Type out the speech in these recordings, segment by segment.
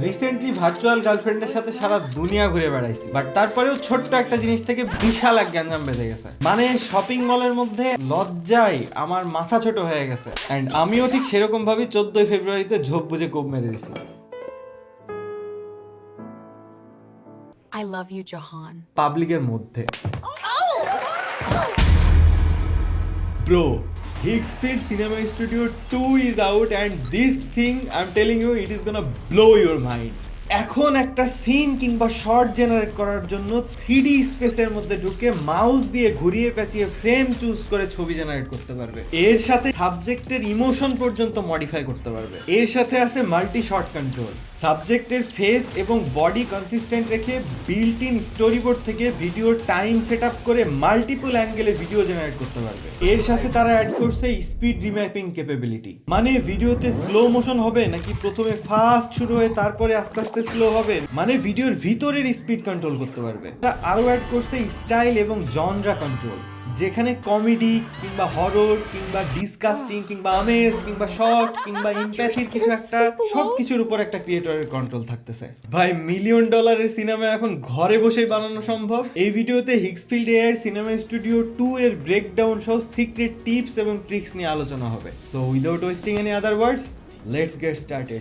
Recently virtual গার্লফ্রেন্ডের সাথে সারা দুনিয়া ঘুরে বেড়াইছি। বাট তারপরেও ছোট্ট একটা জিনিস থেকে বিশাল এক গ্যাঞ্জাম বেঁধে গেছে। মানে শপিং মলের মধ্যে লজ্জায় আমার মাথা ছোট হয়ে গেছে। অ্যান্ড আমিও ঠিক সেরকম ভাবে চোদ্দই ফেব্রুয়ারিতে ঝোপ বুঝে কোপ মেরে দিছি। I love you, Jahan. পাবলিকের মধ্যে। Bro Hicksfield Cinema Studio 2 is out and this thing, I'm telling you, it is gonna blow your mind. এখন একটা সিন কিংবা শর্ট জেনারেট করার জন্য থ্রি স্পেসের মধ্যে ঢুকে মাউস দিয়ে ঘুরিয়ে পেঁচিয়ে ফ্রেম চুজ করে ছবি জেনারেট করতে পারবে। এর সাথে সাবজেক্টের ইমোশন পর্যন্ত মডিফাই করতে পারবে। এর সাথে আছে মাল্টি শর্ট কন্ট্রোল সাবজেক্টের ফেস এবং বডি কনসিস্টেন্ট রেখে বিল্ট ইন স্টোরিবোর্ড থেকে ভিডিওর টাইম সেট আপ করে মাল্টিপল অ্যাঙ্গেলে ভিডিও জেনারেট করতে পারবে। এর সাথে তারা অ্যাড করছে স্পিড রিম্যাপিং ক্যাপাবিলিটি মানে ভিডিওতে স্লো মোশন হবে নাকি প্রথমে ফাস্ট শুরু হয়ে তারপরে আস্তে আস্তে স্লো হবে? মানে ভিডিওর ভিতরের স্পিড কন্ট্রোল করতে পারবে। তারা আরও অ্যাড করছে স্টাইল এবং জনরা কন্ট্রোল যেখানে কমেডি কিংবা হরর কিংবা ডিসকাস্টিং কিংবা আমেজ কিংবা শর্ট কিংবা ইম্প্যাথির কিছু একটা সব কিছুর উপর একটা ক্রিয়েটরের কন্ট্রোল থাকতেছে। ভাই মিলিয়ন ডলারের সিনেমা এখন ঘরে বসেই বানানো সম্ভব। এই ভিডিওতে Higgsfield air cinema studio two এর ব্রেকডাউন সহ সিক্রেট টিপস এবং ট্রিক্স নিয়ে আলোচনা হবে। So without wasting any other words let's get started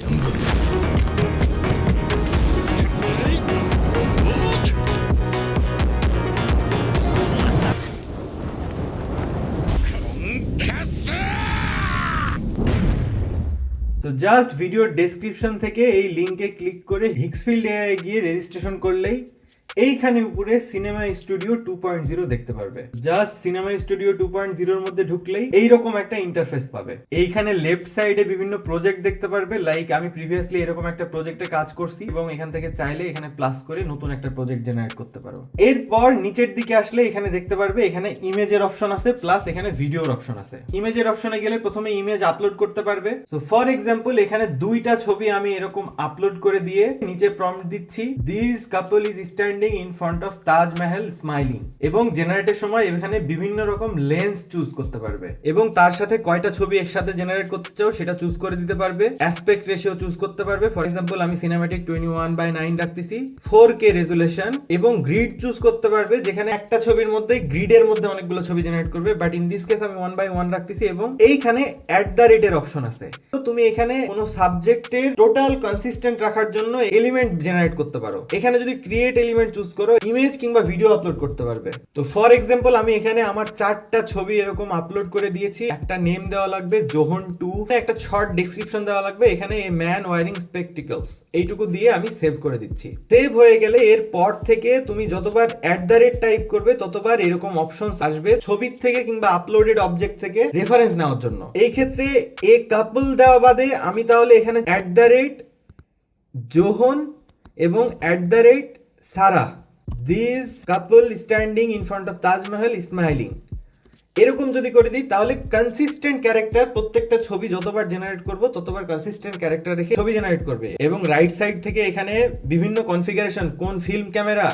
তো জাস্ট ভিডিওর ডেসক্রিপশন থেকে এই লিঙ্কে ক্লিক করে হিক্সফিল্ড এআই গিয়ে রেজিস্ট্রেশন করলেই এইখানে উপরে cinema studio two point zero দেখতে পারবে। Just cinema studio two point জিরোর মধ্যে ঢুকলেই এইরকম একটা ইন্টারফেস পাবে। এইখানে লেফট সাইডে বিভিন্ন প্রজেক্ট দেখতে পারবে লাইক আমি প্রিভিয়াসলি এরকম একটা প্রজেক্টে কাজ করছি এবং এখান থেকে চাইলে এখানে প্লাস করে নতুন একটা প্রজেক্ট জেনারেট করতে পারো। এরপর নিচের দিকে আসলে এখানে দেখতে পারবে, এখানে ইমেজের অপশন আছে প্লাস এখানে ভিডিওর অপশন আছে। ইমেজের অপশনে গেলে প্রথমে ইমেজ আপলোড করতে পারবে। সো ফর এক্সাম্পল এখানে দুইটা ছবি আমি এরকম আপলোড করে দিয়ে নিচে প্রম্পট দিচ্ছি। This couple is standing in front of Taj Mahal smiling এবং জেনারেটের সময় এখানে বিভিন্ন রকম লেন্স চুজ করতে পারবে। এবং তার সাথে কয়টা ছবি একসাথে জেনারেট করতে চাও সেটা চুজ করে দিতে পারবে। অ্যাসপেক্ট রেশিও চুজ করতে পারবে। ফর এক্সাম্পল আমি cinematic twenty one by nine রাখতেছি। ফোর কে রেজুলেশন এবং গ্রিড চুজ করতে পারবে, যেখানে একটা ছবির মধ্যে গ্রিডের মধ্যে অনেকগুলো ছবি জেনারেট করবে। বাট ইন দিস কেস আমি ওয়ান বাই ওয়ান রাখতেছি এবং এইখানে অ্যাট দ্য রেটের অপশন আছে। তো তুমি এখানে কোনো সাবজেক্টের টোটাল কনসিস্টেন্ট রাখার জন্য এলিমেন্ট জেনারেট করতে পারো। এখানে যদি ক্রিয়েট এলিমেন্ট চুজ করো ইমেজ কিংবা ভিডিও আপলোড করতে পারবে। তো ফর এক্সাম্পল আমি এখানে আমার চারটা ছবি এরকম আপলোড করে দিয়েছি। একটা নেম দেওয়া লাগবে জোহন টু একটা শর্ট ডেসক্রিপশন দেওয়া লাগবে, এখানে এ ম্যান ওয়ারিং স্পেকটিকলস এইটুকু দিয়ে আমি সেভ করে দিচ্ছি। সেভ হয়ে গেলে এর পর থেকে তুমি যতবার অ্যাট দ্য রেট টাইপ করবে, ততবার এরকম অপশনস আসবে ছবির থেকে কিংবা আপলোডেড অবজেক্ট থেকে রেফারেন্স নেওয়ার জন্য। এই ক্ষেত্রে এ কাপল দেওয়া বাদে আমি তাহলে এখানে অ্যাট দ্য রেট জোহন এবং at the rate Sara this couple standing in front of Taj Mahal smiling এরকম যদি করে দিই, তাহলে কনসিস্টেন্ট ক্যারেক্টার প্রত্যেকটা ছবি যতবার জেনারেট করব, ততবার কনসিস্টেন্ট ক্যারেক্টার রেখে ছবি জেনারেট করবে। এবং রাইট সাইড থেকে এখানে বিভিন্ন কনফিগারেশন কোন ফিল্ম ক্যামেরা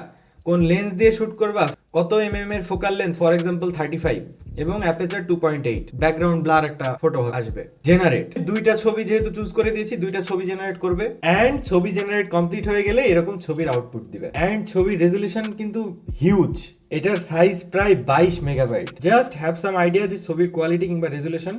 কোন লেন্স দিয়ে শুট করবা, কত এম এম এর focal length for example thirty five এবং aperture two point eight background blur একটা ফটো আসবে। জেনারেট দুইটা ছবি যেহেতু চুজ করে দিয়েছি, দুইটা ছবি জেনারেট করবে। অ্যান্ড ছবি জেনারেট কমপ্লিট হয়ে গেলে এরকম ছবির আউটপুট দিবে। অ্যান্ড ছবির রেজলিউশন কিন্তু হিউজ এটার সাইজ প্রায় বাইশ megabyte just have some idea যে ছবির কোয়ালিটি কিংবা রেজলিউশন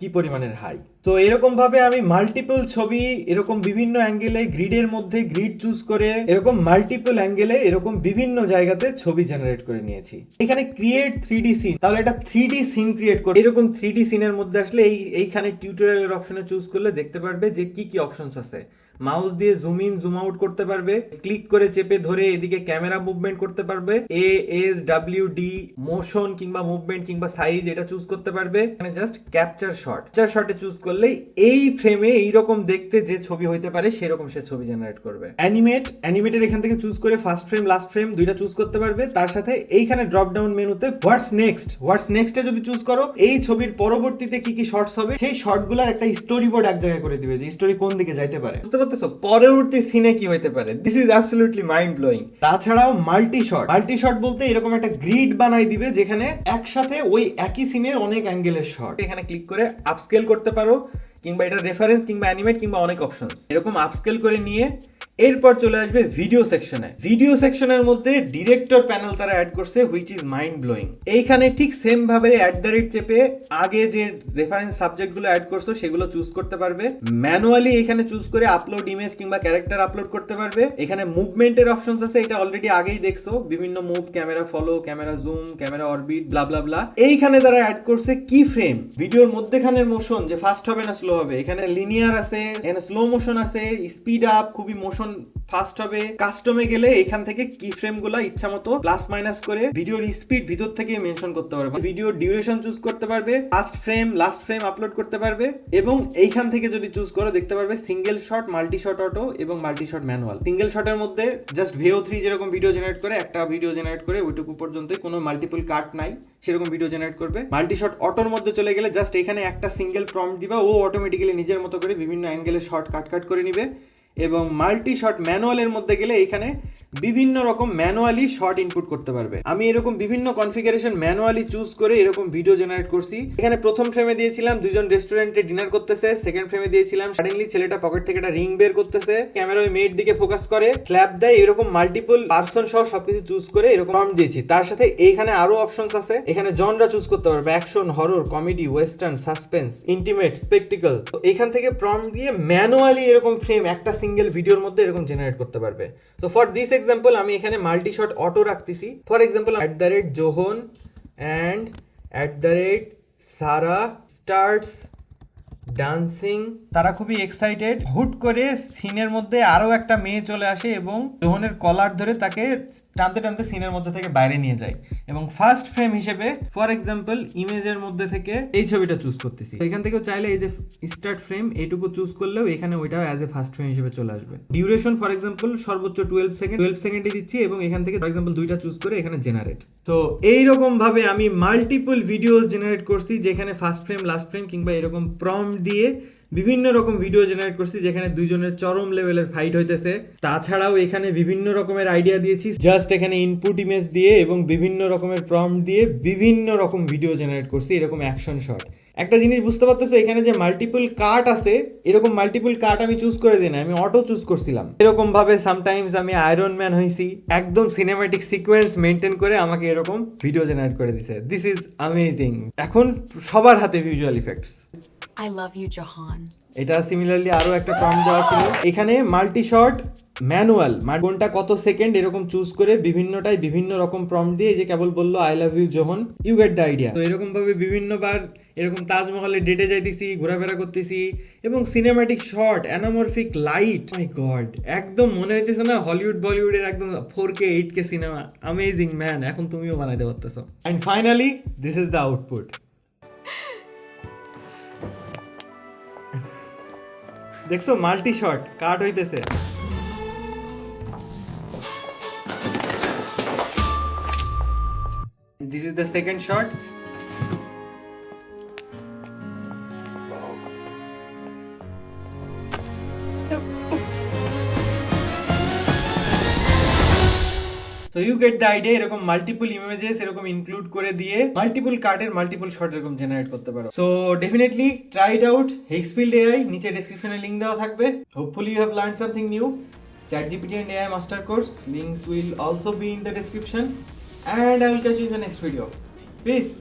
কি পরিমাণের হাই তো এরকম ভাবে আমি মাল্টিপল ছবি, এরকম বিভিন্ন অ্যাঙ্গেলে গ্রিডের মধ্যে গ্রিড চুজ করে, এরকম মাল্টিপল অ্যাঙ্গেলে এরকম বিভিন্ন জায়গাতে ছবি জেনারেট করে নিয়েছি। এখানে ক্রিয়েট থ্রি ডি সিন তাহলে এটা থ্রি ডি সিন ক্রিয়েট করে, এরকম থ্রি ডি সিনের মধ্যে আসলে এই, এইখানে টিউটোরিয়ালের অপশনে চুজ করলে দেখতে পারবে যে কি কি অপশনস আছে। মাউস দিয়ে জুম ইন জুম আউট করতে পারবে ক্লিক করে চেপে ধরে এদিকে ক্যামেরা মুভমেন্ট করতে পারবে A S W D motion কিংবা মুভমেন্ট কিংবা সাইজ এটা চুজ করতে পারবে। এখানে জাস্ট ক্যাপচার শট ক্যাপচার শটে চুজ করলেই এই ফ্রেমে এইরকম দেখতে যে ছবি হইতে পারে, সেরকম সে ছবি জেনারেট করবে। অ্যানিমেট অ্যানিমেটের এখান থেকে চুজ করে ফার্স্ট ফ্রেম লাস্ট ফ্রেম দুইটা চুজ করতে পারবে। তার সাথে এইখানে ড্রপ ডাউন মেনুতে হোয়াটস নেক্সট হোয়াটস নেক্সটে যদি চুজ করো, এই ছবির পরবর্তীতে কি কি শর্টস হবে, সেই শর্টগুলোর একটা স্টোরি বোর্ড এক জায়গায় করে দিবে যে স্টোরি কোন দিকে যাইতে পারে। বুঝতে পারতেছো? পরবর্তী সিনে কি হইতে পারে? This is absolutely mind blowing তাছাড়াও মাল্টি শট মাল্টি শট বলতে এরকম একটা গ্রিড বানাই দিবে, যেখানে একসাথে ওই একই সিনের অনেক অ্যাঙ্গেলের শট এখানে ক্লিক করে আপস্কেল করতে পারো। কিংবা এটা রেফারেন্স কিংবা অ্যানিমেট কিংবা অনেক অপশনস এরকম আপস্কেল করে নিয়ে এরপর চলে আসবে ভিডিও সেকশনে ভিডিও সেকশনের মধ্যে ডিরেক্টর প্যানেল তারা অ্যাড করছে হুইচ ইজ মাইন্ড ব্লোয়িং এইখানে ঠিক সেম ভাবে অ্যাট দ্য রেট চেপে আগে যে রেফারেন্স সাবজেক্টগুলো অ্যাড করছ, সেগুলো চুজ করতে পারবে। ম্যানুয়ালি এখানে চুজ করে আপলোড ইমেজ কিংবা ক্যারেক্টার আপলোড করতে পারবে। এখানে মুভমেন্টের অপশনস আছে, এটা অলরেডি আগেই দেখছ। বিভিন্ন move camera follow camera zoom camera orbit blah blah blah এইখানে তারা অ্যাড করছে কি ফ্রেম ভিডিওর মধ্যেখানের মোশন যে ফাস্ট হবে না স্লো হবে। এখানে লিনিয়ার আছে, এখানে স্লো মোশন আছে স্পিড আপ খুবই মোশন ফাস্ট হবে কাস্টমে গেলে এখান থেকে কি ফ্রেমগুলা ইচ্ছা মতো প্লাস মাইনাস করে ভিডিওর স্পিড ভিতর থেকে মেনশন করতে পারবে। ভিডিওর ডিউরেশন চুজ করতে পারবে first frame last frame upload করতে পারবে এবং এইখান থেকে যদি চুজ করো, দেখতে পারবে single shot multi shot auto এবং মাল্টি শট ম্যানুয়াল সিঙ্গেল শটের মধ্যে জাস্ট ভিও থ্রি যেরকম ভিডিও জেনারেট করে, একটা ভিডিও জেনারেট করে ওইটুকু পর্যন্ত কোনো মাল্টিপল কাট নাই, সেরকম ভিডিও জেনারেট করবে। মাল্টি শট অটোর মধ্যে চলে গেলে জাস্ট এখানে একটা সিঙ্গেল প্রম্পট দিবা, ও অটোমেটিক্যালি নিজের মতো করে বিভিন্ন অ্যাঙ্গেলে শর্ট কাট কাট করে নিবে। এবং মাল্টি শট ম্যানুয়ালের মধ্যে গেলে এখানে বিভিন্ন রকম ম্যানুয়ালি শর্ট ইনপুট করতে পারবে। আমি এরকম বিভিন্ন কনফিগারেশন ম্যানুয়ালি চুজ করে এরকম ভিডিও জেনারেট করছি। এখানে প্রথম ফ্রেমে দিয়েছিলাম, দুজন রেস্টুরেন্টে ডিনার করতেছে। সেকেন্ড ফ্রেমে দিয়েছিলাম সাডেনলি ছেলেটা পকেট থেকে একটা রিং বের করতেছে। ক্যামেরা ওই মেয়ের দিকে ফোকাস করে স্ল্যাব দেয়, এরকম মাল্টিপল পার্সন সহ সবকিছু চুজ করে এরকম prompt দিয়েছি। তার সাথে এইখানে আরও অপশনস আছে। এখানে জনরা চুজ করতে পারবে action horror comedy western suspense intimate spectacle তো এখান থেকে প্রম্পট দিয়ে ম্যানুয়ালি এরকম ফ্রেম একটা সিঙ্গেল ভিডিওর মধ্যে এরকম জেনারেট করতে পারবে। তো ফর দিস এক্সাম্পল আমি এখানে মাল্টি শট অটো রাখতেছি। For example at the rate John and at the rate Sara starts dancing তারা খুবই এক্সাইটেড হুট করে সিনের মধ্যে আরও একটা মেয়ে চলে আসে এবং জোহনের কলার ধরে তাকে টানতে টানতে সিনের মধ্যে থেকে বাইরে নিয়ে যায়। এবং ফার্স্ট ফ্রেম হিসেবে ফর এক্সাম্পল ইমেজের মধ্যে থেকে এই ছবিটা চুজ করতেছি। এখান থেকেও চাইলে এই যে স্টার্ট ফ্রেম এইটুকু চুজ করলেও এখানে ওইটা অ্যাজ এ ফার্স্ট ফ্রেম হিসেবে চলে আসবে। ডিউরেশন ফর এক্সাম্পল সর্বোচ্চ টুয়েলভ সেকেন্ড টুয়েলভ সেকেন্ডে দিচ্ছি এবং এখান থেকে ফর এক্সাম্পল দুইটা চুজ করে এখানে জেনারেট তো এইরকম ভাবে আমি মাল্টিপল ভিডিওস জেনারেট করছি, যেখানে ফার্স্ট ফ্রেম লাস্ট ফ্রেম কিংবা এরকম প্রম দিয়ে বিভিন্ন রকম ভিডিও জেনারেট করছি যেখানে দুইজনের চরম লেভেলের ফাইট হইতেছে। তাছাড়াও এখানে বিভিন্ন রকমের আইডিয়া দিয়েছি জাস্ট এখানে ইনপুট ইমেজ দিয়ে এবং বিভিন্ন রকমের প্রম দিয়ে বিভিন্ন রকম ভিডিও জেনারেট করছি, এরকম অ্যাকশন শট একটা জিনিস বুঝতে পারতেছো এখানে যে মাল্টিপল কাট আছে এরকম মাল্টিপল কাট আমি চুজ করে দিই না আমি অটো চুজ করছিলাম। এরকম ভাবে সামটাইমস আমি আয়রন ম্যান হয়েছি একদম সিনেমাটিক সিকোয়েন্স মেনটেন করে আমাকে এরকম ভিডিও জেনারেট করে দিছে। দিস ইজ আমেজিং এখন সবার হাতে visual effects I love you, Jahan. এটা সিমিলারলি আরও একটা প্রম্পট দেওয়া ছিল। এখানে মাল্টি শট ম্যানুয়াল কোনটা কত সেকেন্ড এরকম চুজ করে বিভিন্নটাই বিভিন্ন রকম প্রম্পট দিয়ে যে কেবল বলল I love you Johan you get the idea তো এরকম ভাবে বিভিন্নবার এরকম তাজমহলে ডেটে যাইতেছি, ঘোরাফেরা করতেছি এবং cinematic shot anamorphic light my god একদম মনে হইতেছে না হলিউড বলিউডের একদম four K eight K cinema amazing man এখন তুমিও বানাইতে পারতেছো। And finally this is the output দেখছ মাল্টি শট কাট হইতেছে। The second shot so you get the idea এরকম মাল্টিপল ইমেজেস এরকম ইনক্লুড করে দিয়ে মাল্টিপল কার্ডের মাল্টিপল শট এরকম জেনারেট করতে পারো। So definitely try it out Higgsfield AI নিচে ডেসক্রিপশনে লিংক দেওয়া থাকবে। Hopefully you have learn something new ChatGPT and AI master course, links will also be in the description and I will catch you in the next video. Peace.